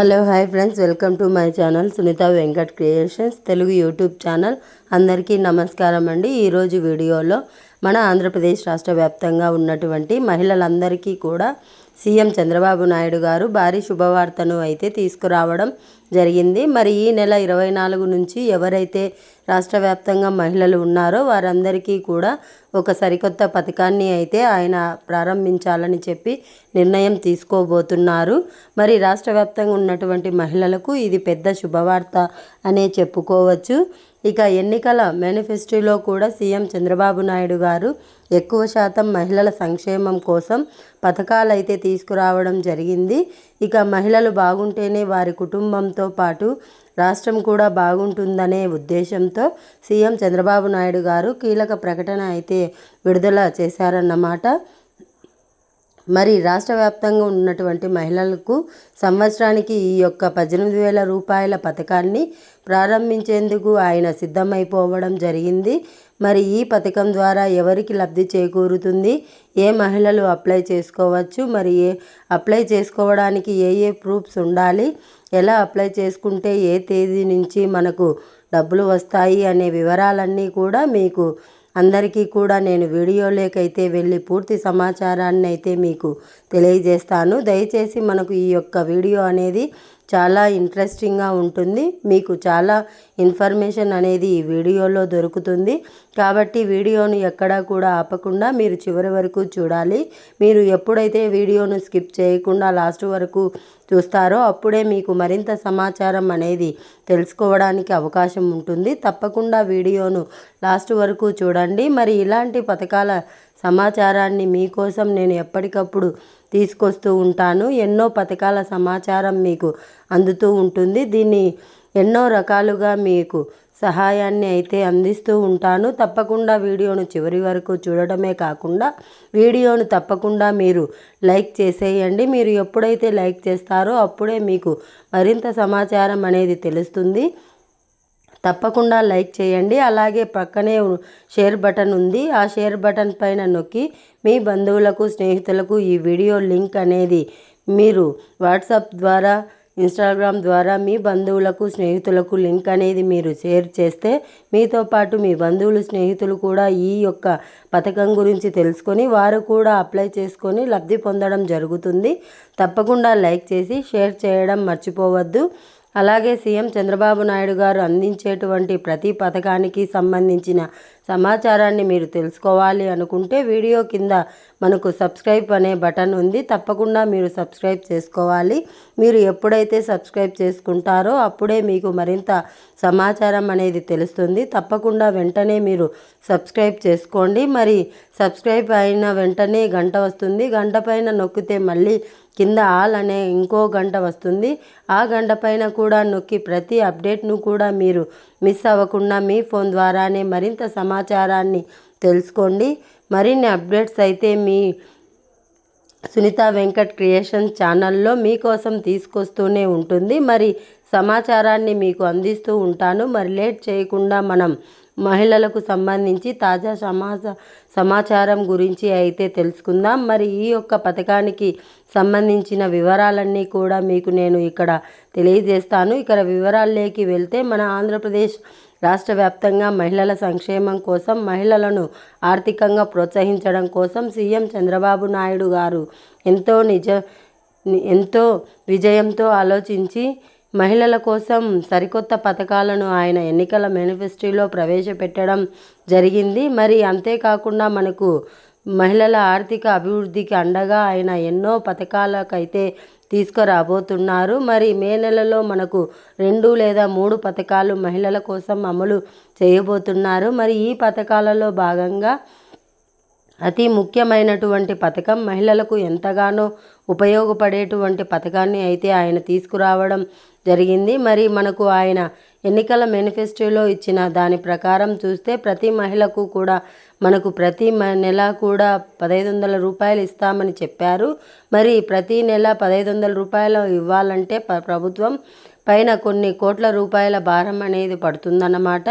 Hello hi friends. Welcome to my channel Sunitha Venkat creations Telugu YouTube channel. అందరికీ నమస్కారం అండి. ఈరోజు వీడియోలో మన ఆంధ్రప్రదేశ్ రాష్ట్ర వ్యాప్తంగా ఉన్నటువంటి మహిళలందరికీ కూడా సీఎం చంద్రబాబు నాయుడు గారు భారీ శుభవార్తను అయితే తీసుకురావడం జరిగింది. మరి ఈ నెల ఇరవై నాలుగు నుంచి ఎవరైతే రాష్ట్ర వ్యాప్తంగా మహిళలు ఉన్నారో వారందరికీ కూడా ఒక సరికొత్త పథకాన్ని అయితే ఆయన ప్రారంభించాలని చెప్పి నిర్ణయం తీసుకోబోతున్నారు. మరి రాష్ట్ర వ్యాప్తంగా ఉన్నటువంటి మహిళలకు ఇది పెద్ద శుభవార్త అనే చెప్పుకోవచ్చు. ఇక ఎన్నికల మేనిఫెస్టోలో కూడా సీఎం చంద్రబాబు నాయుడు గారు ఎక్కువ శాతం మహిళల సంక్షేమం కోసం పథకాలు అయితే తీసుకురావడం జరిగింది. ఇక మహిళలు బాగుంటేనే వారి కుటుంబంతో పాటు రాష్ట్రం కూడా బాగుంటుందనే ఉద్దేశంతో సీఎం చంద్రబాబు నాయుడు గారు కీలక ప్రకటన అయితే విడుదల చేశారన్నమాట. మరి రాష్ట్ర వ్యాప్తంగా ఉన్నటువంటి మహిళలకు సంవత్సరానికి ఈ యొక్క పద్దెనిమిది వేల రూపాయల పథకాన్ని ప్రారంభించేందుకు ఆయన సిద్ధమైపోవడం జరిగింది. మరి ఈ పథకం ద్వారా ఎవరికి లబ్ధి చేకూరుతుంది? ఏ మహిళలు అప్లై చేసుకోవచ్చు? మరి ఏ అప్లై చేసుకోవడానికి ఏ ఏ ప్రూఫ్స్ ఉండాలి? ఎలా అప్లై చేసుకుంటే ఏ తేదీ నుంచి మనకు డబ్బులు వస్తాయి అనే వివరాలన్నీ కూడా మీకు అందరికీ కూడా నేను వీడియోలోకైతే వెళ్ళి పూర్తి సమాచారాన్ని అయితే మీకు తెలియజేస్తాను. దయచేసి మనకు ఈ యొక్క వీడియో అనేది చాలా ఇంట్రెస్టింగ్గా ఉంటుంది. మీకు చాలా ఇన్ఫర్మేషన్ అనేది ఈ వీడియోలో దొరుకుతుంది. కాబట్టి వీడియోను ఎక్కడా కూడా ఆపకుండా మీరు చివరి వరకు చూడాలి. మీరు ఎప్పుడైతే వీడియోను స్కిప్ చేయకుండా లాస్ట్ వరకు చూస్తారో అప్పుడే మీకు మరింత సమాచారం అనేది తెలుసుకోవడానికి అవకాశం ఉంటుంది. తప్పకుండా వీడియోను లాస్ట్ వరకు చూడండి. మరి ఇలాంటి పథకాల సమాచారాన్ని మీకోసం నేను ఎప్పటికప్పుడు తీసుకొస్తూ ఉంటాను. ఎన్నో పథకాల సమాచారం మీకు అందుతూ ఉంటుంది. దీన్ని ఎన్నో రకాలుగా మీకు సహాయాన్ని అయితే అందిస్తూ ఉంటాను. తప్పకుండా వీడియోను చివరి వరకు చూడడమే కాకుండా వీడియోను తప్పకుండా మీరు లైక్ చేసేయండి. మీరు ఎప్పుడైతే లైక్ చేస్తారో అప్పుడే మీకు మరింత సమాచారం అనేది తెలుస్తుంది. తప్పకుండా లైక్ చేయండి. అలాగే పక్కనే షేర్ బటన్ ఉంది. ఆ షేర్ బటన్ పైన నొక్కి మీ బంధువులకు స్నేహితులకు ఈ వీడియో లింక్ అనేది మీరు వాట్సాప్ ద్వారా ఇన్స్టాగ్రామ్ ద్వారా మీ బంధువులకు స్నేహితులకు లింక్ అనేది మీరు షేర్ చేస్తే మీతో పాటు మీ బంధువులు స్నేహితులు కూడా ఈ యొక్క పథకం గురించి తెలుసుకొని వారు కూడా అప్లై చేసుకొని లబ్ధి పొందడం జరుగుతుంది. తప్పకుండా లైక్ చేసి షేర్ చేయడం మర్చిపోవద్దు. అలాగే సీఎం చంద్రబాబు నాయుడు గారు అందించేటువంటి ప్రతి పథకానికి సంబంధించిన సమాచారాన్ని మీరు తెలుసుకోవాలి అనుకుంటే వీడియో కింద మనకు సబ్స్క్రైబ్ అనే బటన్ ఉంది. తప్పకుండా మీరు సబ్స్క్రైబ్ చేసుకోవాలి. మీరు ఎప్పుడైతే సబ్స్క్రైబ్ చేసుకుంటారో అప్పుడే మీకు మరింత సమాచారం అనేది తెలుస్తుంది. తప్పకుండా వెంటనే మీరు సబ్స్క్రైబ్ చేసుకోండి. మరి సబ్స్క్రైబ్ అయిన వెంటనే గంట వస్తుంది. గంట పైన నొక్కితే మళ్ళీ కింద ఆల్ అనే ఇంకో గంట వస్తుంది. ఆ గంట పైన కూడా నొక్కి ప్రతి అప్డేట్ను కూడా మీరు మిస్ అవ్వకుండా మీ ఫోన్ ద్వారానే మరింత సమాచారాన్ని తెలుసుకోండి. మరిన్ని అప్డేట్స్ అయితే మీ సునీత వెంకట్ క్రియేషన్ ఛానల్లో మీకోసం తీసుకొస్తూనే ఉంటుంది. మరి సమాచారాన్ని మీకు అందిస్తూ ఉంటాను. మరి లేట్ చేయకుండా మనం మహిళలకు సంబంధించి తాజా సమాజ సమాచారం గురించి అయితే తెలుసుకుందాం. మరి ఈ యొక్క పథకానికి సంబంధించిన వివరాలన్నీ కూడా మీకు నేను ఇక్కడ తెలియజేస్తాను. ఇక్కడ వివరాల్లోకి వెళ్తే మన ఆంధ్రప్రదేశ్ రాష్ట్ర వ్యాప్తంగా మహిళల సంక్షేమం కోసం మహిళలను ఆర్థికంగా ప్రోత్సహించడం కోసం సీఎం చంద్రబాబు నాయుడు గారు ఎంతో నిజ ఎంతో విజయంతో ఆలోచించి మహిళల కోసం సరికొత్త పథకాలను ఆయన ఎన్నికల మేనిఫెస్టోలో ప్రవేశపెట్టడం జరిగింది. మరి అంతేకాకుండా మనకు మహిళల ఆర్థిక అభివృద్ధికి అండగా ఆయన ఎన్నో పథకాలకైతే తీసుకురాబోతున్నారు. మరి మే నెలలో మనకు రెండు లేదా మూడు పథకాలు మహిళల కోసం అమలు చేయబోతున్నారు. మరి ఈ పథకాలలో భాగంగా అతి ముఖ్యమైనటువంటి పథకం మహిళలకు ఎంతగానో ఉపయోగపడేటువంటి పథకాన్ని అయితే ఆయన తీసుకురావడం జరిగింది. మరి మనకు ఆయన ఎన్నికల మేనిఫెస్టోలో ఇచ్చిన దాని ప్రకారం చూస్తే ప్రతి మహిళకు కూడా మనకు ప్రతి నెల కూడా పదహైదు వందల రూపాయలు ఇస్తామని చెప్పారు. మరి ప్రతి నెల పదహైదు వందల రూపాయలు ఇవ్వాలంటే ప్రభుత్వం పైన కొన్ని కోట్ల రూపాయల భారం అనేది పడుతుందన్నమాట.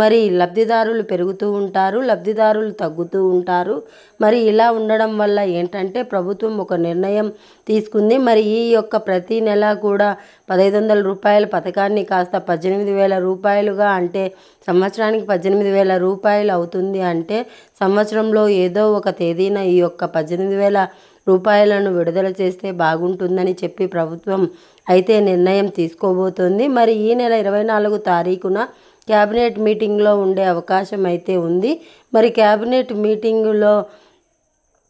మరి లబ్ధిదారులు పెరుగుతూ ఉంటారు లబ్ధిదారులు తగ్గుతూ ఉంటారు. మరి ఇలా ఉండడం వల్ల ఏంటంటే ప్రభుత్వం ఒక నిర్ణయం తీసుకుంది. మరి ఈ యొక్క ప్రతి నెల కూడా పదహైదు వందల రూపాయల పథకాన్ని కాస్త పద్దెనిమిది వేల రూపాయలుగా అంటే సంవత్సరానికి పద్దెనిమిది వేల రూపాయలు అవుతుంది అంటే సంవత్సరంలో ఏదో ఒక తేదీన ఈ యొక్క పద్దెనిమిది వేల రూపాయలను విడుదల చేస్తే బాగుంటుందని చెప్పి ప్రభుత్వం అయితే నిర్ణయం తీసుకోబోతోంది. మరి ఈ నెల ఇరవై నాలుగు తారీఖున క్యాబినెట్ మీటింగ్లో ఉండే అవకాశం అయితే ఉంది. మరి క్యాబినెట్ మీటింగులో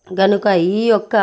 గనుక ఈ యొక్క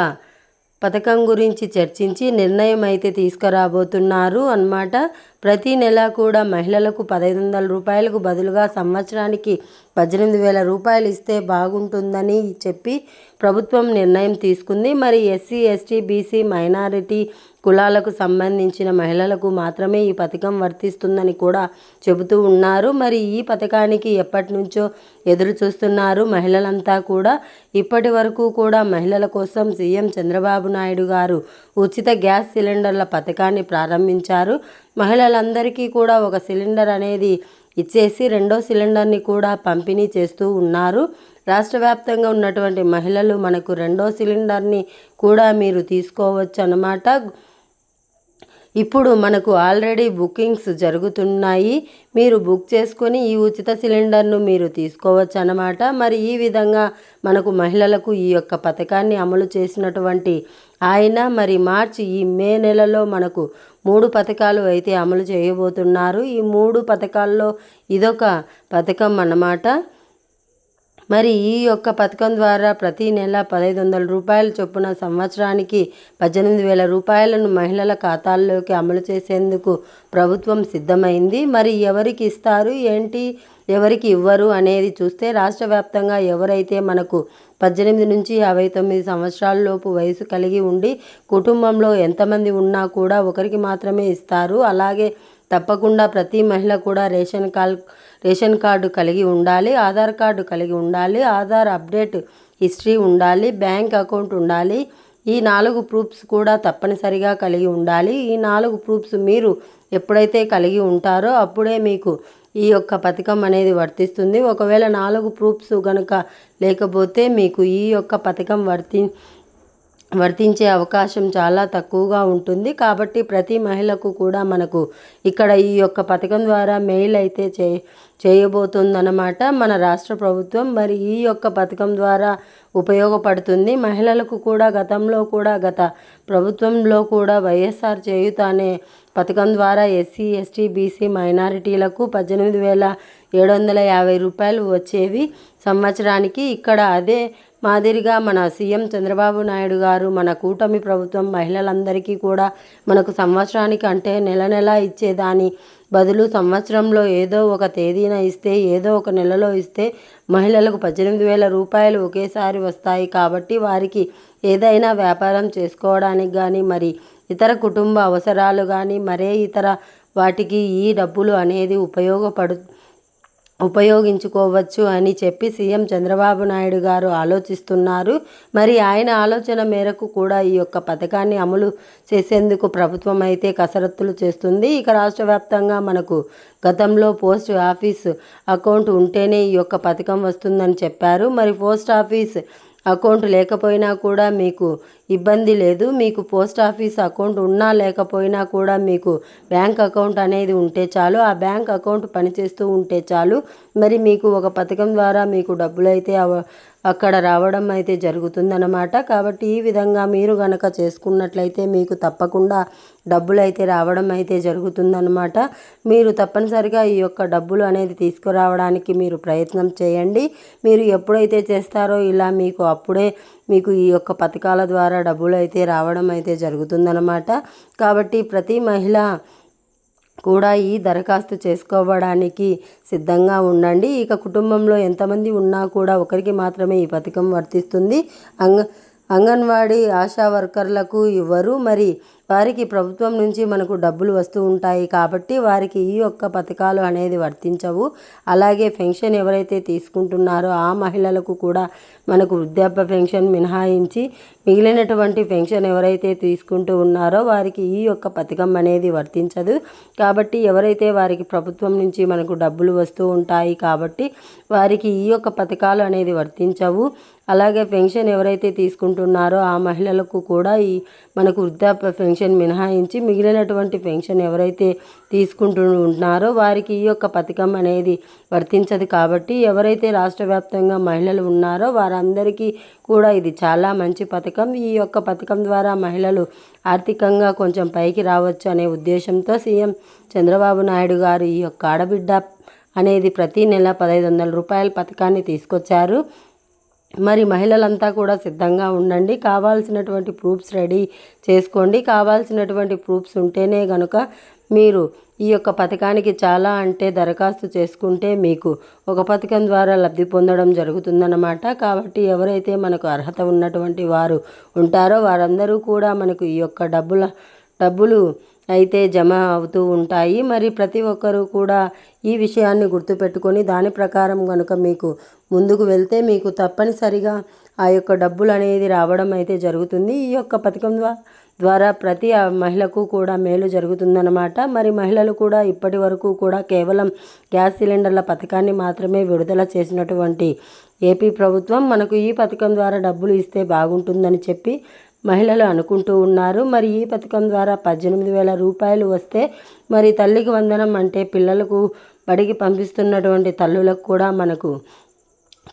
పథకం గురించి చర్చించి నిర్ణయం అయితే తీసుకురాబోతున్నారు అన్నమాట. ప్రతి నెల కూడా మహిళలకు పదహైదు వందల రూపాయలకు బదులుగా సంవత్సరానికి పద్దెనిమిది వేల రూపాయలు ఇస్తే బాగుంటుందని చెప్పి ప్రభుత్వం నిర్ణయం తీసుకుంది. మరి ఎస్సీ ఎస్టీ బీసీ మైనారిటీ కులాలకు సంబంధించిన మహిళలకు మాత్రమే ఈ పథకం వర్తిస్తుందని కూడా చెబుతూ ఉన్నారు. మరి ఈ పథకానికి ఎప్పటి నుంచో ఎదురు చూస్తున్నారు మహిళలంతా కూడా. ఇప్పటి వరకు కూడా మహిళల కోసం సీఎం చంద్రబాబు నాయుడు గారు ఉచిత గ్యాస్ సిలిండర్ల పథకాన్ని ప్రారంభించారు. మహిళలందరికీ కూడా ఒక సిలిండర్ అనేది ఇచ్చేసి రెండో సిలిండర్ని కూడా పంపిణీ చేస్తూ ఉన్నారు. రాష్ట్ర వ్యాప్తంగా ఉన్నటువంటి మహిళలు మనకు రెండో సిలిండర్ని కూడా మీరు తీసుకోవచ్చు అన్నమాట. ఇప్పుడు మనకు ఆల్రెడీ బుకింగ్స్ జరుగుతున్నాయి. మీరు బుక్ చేసుకొని ఈ ఉచిత సిలిండర్ను మీరు తీసుకోవచ్చు అన్నమాట. మరి ఈ విధంగా మనకు మహిళలకు ఈ యొక్క పథకాన్ని అమలు చేసినటువంటి ఆయన మరి మార్చి ఈ మే నెలలో మనకు మూడు పథకాలు అయితే అమలు చేయబోతున్నారు. ఈ మూడు పథకాల్లో ఇదొక పథకం అన్నమాట. మరి ఈ యొక్క పథకం ద్వారా ప్రతి నెల పదహైదు వందల రూపాయల చొప్పున సంవత్సరానికి పద్దెనిమిది వేల రూపాయలను మహిళల ఖాతాల్లోకి అమలు చేసేందుకు ప్రభుత్వం సిద్ధమైంది. మరి ఎవరికి ఇస్తారు? ఏంటి? ఎవరికి ఇవ్వరు అనేది చూస్తే రాష్ట్ర వ్యాప్తంగా ఎవరైతే మనకు పద్దెనిమిది నుంచి యాభై తొమ్మిది సంవత్సరాల లోపు వయసు కలిగి ఉండి కుటుంబంలో ఎంతమంది ఉన్నా కూడా ఒకరికి మాత్రమే ఇస్తారు. అలాగే తప్పకుండా ప్రతి మహిళ కూడా రేషన్ కార్డ్ రేషన్ కార్డు కలిగి ఉండాలి ఆధార్ కార్డు కలిగి ఉండాలి ఆధార్ అప్డేట్ హిస్టరీ ఉండాలి బ్యాంక్ అకౌంట్ ఉండాలి. ఈ నాలుగు ప్రూఫ్స్ కూడా తప్పనిసరిగా కలిగి ఉండాలి. ఈ నాలుగు ప్రూఫ్స్ మీరు ఎప్పుడైతే కలిగి ఉంటారో అప్పుడే మీకు ఈ యొక్క పథకం అనేది వర్తిస్తుంది. ఒకవేళ నాలుగు ప్రూఫ్స్ కనుక లేకపోతే మీకు ఈ యొక్క పథకం వర్తి వర్తించే అవకాశం చాలా తక్కువగా ఉంటుంది. కాబట్టి ప్రతి మహిళకు కూడా మనకు ఇక్కడ ఈ యొక్క పథకం ద్వారా మెయిల్ అయితే చే చేయబోతుందన్నమాట. మన రాష్ట్ర ప్రభుత్వం మరి ఈ యొక్క పథకం ద్వారా ఉపయోగపడుతుంది. మహిళలకు కూడా గతంలో కూడా గత ప్రభుత్వంలో కూడా వైఎస్ఆర్ చేయుత అనే పథకం ద్వారా ఎస్సీ ఎస్టీ బీసీ మైనారిటీలకు పద్దెనిమిది వేల ఏడు వందల యాభై రూపాయలు వచ్చేవి. సంవత్సరానికి ఇక్కడ అదే మాదిరిగా మన సీఎం చంద్రబాబు నాయుడు గారు మన కూటమి ప్రభుత్వం మహిళలందరికీ కూడా మనకు సంవత్సరానికి అంటే నెల నెల ఇచ్చేదాని బదులు సంవత్సరంలో ఏదో ఒక తేదీన ఇస్తే ఏదో ఒక నెలలో ఇస్తే మహిళలకు పద్దెనిమిది వేల రూపాయలు ఒకేసారి వస్తాయి కాబట్టి వారికి ఏదైనా వ్యాపారం చేసుకోవడానికి కానీ మరి ఇతర కుటుంబ అవసరాలు కానీ మరే ఇతర వాటికి ఈ డబ్బులు అనేది ఉపయోగపడు ఉపయోగించుకోవచ్చు అని చెప్పి సీఎం చంద్రబాబు నాయుడు గారు ఆలోచిస్తున్నారు. మరి ఆయన ఆలోచన మేరకు కూడా ఈ యొక్క పథకాన్ని అమలు చేసేందుకు ప్రభుత్వం అయితే కసరత్తులు చేస్తుంది. ఇక రాష్ట్ర వ్యాప్తంగా మనకు గతంలో పోస్ట్ ఆఫీస్ అకౌంట్ ఉంటేనే ఈ యొక్క పథకం వస్తుందని చెప్పారు. మరి పోస్ట్ ఆఫీస్ అకౌంట్ లేకపోయినా కూడా మీకు ఇబ్బంది లేదు. మీకు పోస్ట్ ఆఫీస్ అకౌంట్ ఉన్నా లేకపోయినా కూడా మీకు బ్యాంక్ అకౌంట్ అనేది ఉంటే చాలు. ఆ బ్యాంక్ అకౌంట్ పనిచేస్తూ ఉంటే చాలు. మరి మీకు ఒక పథకం ద్వారా మీకు డబ్బులు అయితే అక్కడ రావడం అయితే జరుగుతుందన్నమాట. కాబట్టి ఈ విధంగా మీరు గనక చేసుకున్నట్లయితే మీకు తప్పకుండా డబ్బులు అయితే రావడం అయితే జరుగుతుందన్నమాట. మీరు తప్పనిసరిగా ఈ యొక్క డబ్బులు అనేది తీసుకురావడానికి మీరు ప్రయత్నం చేయండి. మీరు ఎప్పుడైతే చేస్తారో ఇలా మీకు అప్పుడే మీకు ఈ యొక్క పథకాల ద్వారా డబ్బులు అయితే రావడం అయితే జరుగుతుందన్నమాట. కాబట్టి ప్రతి మహిళ కూడా ఈ దరఖాస్తు చేసుకోవడానికి సిద్ధంగా ఉండండి. ఇక కుటుంబంలో ఎంతమంది ఉన్నా కూడా ఒకరికి మాత్రమే ఈ పథకం వర్తిస్తుంది. అంగ అంగన్వాడీ ఆశా వర్కర్లకు ఇవ్వరు. మరి వారికి ప్రభుత్వం నుంచి మనకు డబ్బులు వస్తూ ఉంటాయి కాబట్టి వారికి ఈ యొక్క పథకాలు అనేది వర్తించవు. అలాగే పెన్షన్ ఎవరైతే తీసుకుంటున్నారో ఆ మహిళలకు కూడా మనకు వృద్ధాప్య పెన్షన్ మినహాయించి మిగిలినటువంటి పెన్షన్ ఎవరైతే తీసుకుంటూ ఉన్నారో వారికి ఈ యొక్క పథకం అనేది వర్తించదు. కాబట్టి ఎవరైతే వారికి ప్రభుత్వం నుంచి మనకు డబ్బులు వస్తూ ఉంటాయి కాబట్టి వారికి ఈ యొక్క పథకాలు అనేది వర్తించవు. అలాగే పెన్షన్ ఎవరైతే తీసుకుంటున్నారో ఆ మహిళలకు కూడా ఈ మనకు వృద్ధాప్య పెన్షన్ పెన్షన్ మినహాయించి మిగిలినటువంటి పెన్షన్ ఎవరైతే తీసుకుంటూ ఉంటున్నారో వారికి ఈ యొక్క పథకం అనేది వర్తించదు కాబట్టి ఎవరైతే రాష్ట్ర వ్యాప్తంగా మహిళలు ఉన్నారో వారందరికీ కూడా ఇది చాలా మంచి పథకం. ఈ యొక్క పథకం ద్వారా మహిళలు ఆర్థికంగా కొంచెం పైకి రావచ్చు అనే ఉద్దేశంతో సీఎం చంద్రబాబు నాయుడు గారు ఈ యొక్క ఆడబిడ్డ అనేది ప్రతి నెల పదహైదు వందల రూపాయల పథకాన్ని తీసుకొచ్చారు. మరి మహిళలంతా కూడా సిద్ధంగా ఉండండి. కావాల్సినటువంటి ప్రూఫ్స్ రెడీ చేసుకోండి. కావాల్సినటువంటి ప్రూఫ్స్ ఉంటేనే కనుక మీరు ఈ యొక్క పథకానికి చాలా అంటే దరఖాస్తు చేసుకుంటే మీకు ఒక పథకం ద్వారా లబ్ధి పొందడం జరుగుతుందన్నమాట. కాబట్టి ఎవరైతే మనకు అర్హత ఉన్నటువంటి వారు ఉంటారో వారందరూ కూడా మనకు ఈ యొక్క డబ్బుల డబ్బులు అయితే జమ అవుతూ ఉంటాయి. మరి ప్రతి ఒక్కరూ కూడా ఈ విషయాన్ని గుర్తుపెట్టుకొని దాని ప్రకారం కనుక మీకు ముందుకు వెళ్తే మీకు తప్పనిసరిగా ఆ యొక్క డబ్బులు అనేది రావడం అయితే జరుగుతుంది. ఈ యొక్క పథకం ద్వారా ప్రతి మహిళకు కూడా మేలు జరుగుతుందన్నమాట. మరి మహిళలు కూడా ఇప్పటి వరకు కూడా కేవలం గ్యాస్ సిలిండర్ల పథకాన్ని మాత్రమే విడుదల చేసినటువంటి ఏపీ ప్రభుత్వం మనకు ఈ పథకం ద్వారా డబ్బులు ఇస్తే బాగుంటుందని చెప్పి మహిళలు అనుకుంటూ ఉన్నారు. మరి ఈ పథకం ద్వారా పద్దెనిమిది వేల రూపాయలు వస్తే మరి తల్లికి వందనం అంటే పిల్లలకు బడికి పంపిస్తున్నటువంటి తల్లులకు కూడా మనకు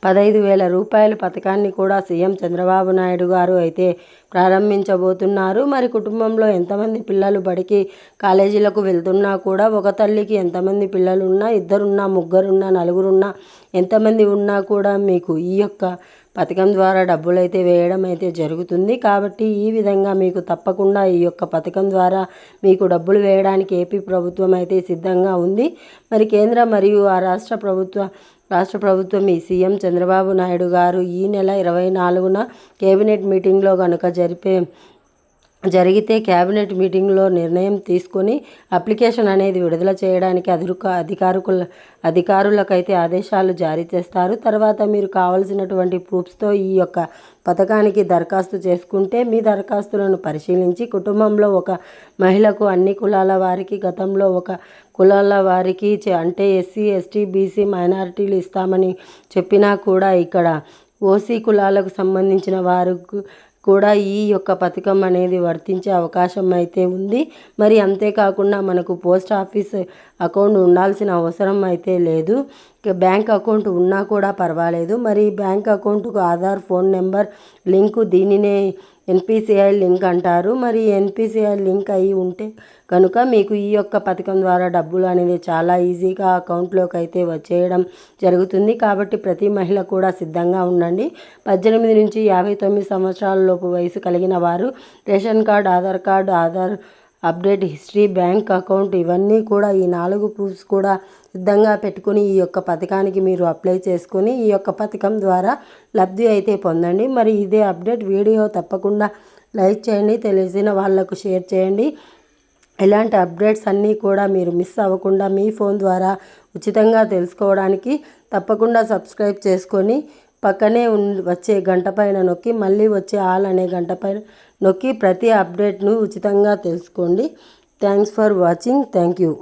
పదహైదు వేల రూపాయల పథకాన్ని కూడా సీఎం చంద్రబాబు నాయుడు గారు అయితే ప్రారంభించబోతున్నారు. మరి కుటుంబంలో ఎంతమంది పిల్లలు బడికి కాలేజీలకు వెళ్తున్నా కూడా ఒక తల్లికి ఎంతమంది పిల్లలు ఉన్నా ఇద్దరున్నా ముగ్గురున్నా నలుగురున్నా ఎంతమంది ఉన్నా కూడా మీకు ఈ యొక్క పథకం ద్వారా డబ్బులు అయితే వేయడం అయితే జరుగుతుంది. కాబట్టి ఈ విధంగా మీకు తప్పకుండా ఈ యొక్క పథకం ద్వారా మీకు డబ్బులు వేయడానికి ఏపీ ప్రభుత్వం అయితే సిద్ధంగా ఉంది. మరి కేంద్ర మరియు ఆ రాష్ట్ర ప్రభుత్వ రాష్ట్ర ప్రభుత్వం ఈ సీఎం చంద్రబాబు నాయుడు గారు ఈ నెల ఇరవై నాలుగున కేబినెట్ మీటింగ్లో కనుక జరిపే జరిగితే క్యాబినెట్ మీటింగ్లో నిర్ణయం తీసుకొని అప్లికేషన్ అనేది విడుదల చేయడానికి అధిక అధికారుల అధికారులకైతే ఆదేశాలు జారీ చేస్తారు. తర్వాత మీరు కావలసినటువంటి ప్రూఫ్స్తో ఈ యొక్క పథకానికి దరఖాస్తు చేసుకుంటే మీ దరఖాస్తులను పరిశీలించి కుటుంబంలో ఒక మహిళకు అన్ని కులాల వారికి గతంలో ఒక కులాల వారికి అంటే ఎస్సీ ఎస్టీ బీసీ మైనారిటీలు ఇస్తామని చెప్పినా కూడా ఇక్కడ ఓసీ కులాలకు సంబంధించిన వారికి కూడా ఈ యొక్క పథకం అనేది వర్తించే అవకాశం అయితే ఉంది. మరి అంతేకాకుండా మనకు పోస్ట్ ఆఫీస్ అకౌంట్ ఉండాల్సిన అవసరం అయితే లేదు. బ్యాంక్ అకౌంట్ ఉన్నా కూడా పర్వాలేదు. మరి బ్యాంక్ అకౌంట్కు ఆధార్ ఫోన్ నెంబర్ లింకు దీనినే ఎన్పిసిఐ లింక్ అంటారు. మరి ఎన్పిసిఐ లింక్ అయి ఉంటే కనుక మీకు ఈ యొక్క పథకం ద్వారా డబ్బులు అనేది చాలా ఈజీగా అకౌంట్లోకి అయితే వచ్చేయడం జరుగుతుంది. కాబట్టి ప్రతి మహిళ కూడా సిద్ధంగా ఉండండి. పద్దెనిమిది నుంచి యాభై తొమ్మిది సంవత్సరాల లోపు వయసు కలిగిన వారు ration card Aadhaar card Aadhaar update history bank account ఇవన్నీ కూడా ఈ నాలుగు ప్రూఫ్స్ కూడా సిద్ధంగా పెట్టుకుని ఈ యొక్క పథకానికి మీరు అప్లై చేసుకుని ఈ యొక్క పథకం ద్వారా లబ్ధి అయితే పొందండి. మరి ఇదే అప్డేట్ వీడియో తప్పకుండా లైక్ చేయండి తెలిసిన వాళ్ళకు షేర్ చేయండి. ఇలాంటి అప్డేట్స్ అన్నీ కూడా మీరు మిస్ అవ్వకుండా మీ ఫోన్ ద్వారా ఉచితంగా తెలుసుకోవడానికి తప్పకుండా సబ్స్క్రైబ్ చేసుకొని పక్కనే వచ్చే గంట పైన నొక్కి మళ్ళీ వచ్చే ఆల్ అనే గంట పైన నొక్కి ప్రతి అప్డేట్ను ఉచితంగా తెలుసుకోండి. Thanks for watching. Thank you.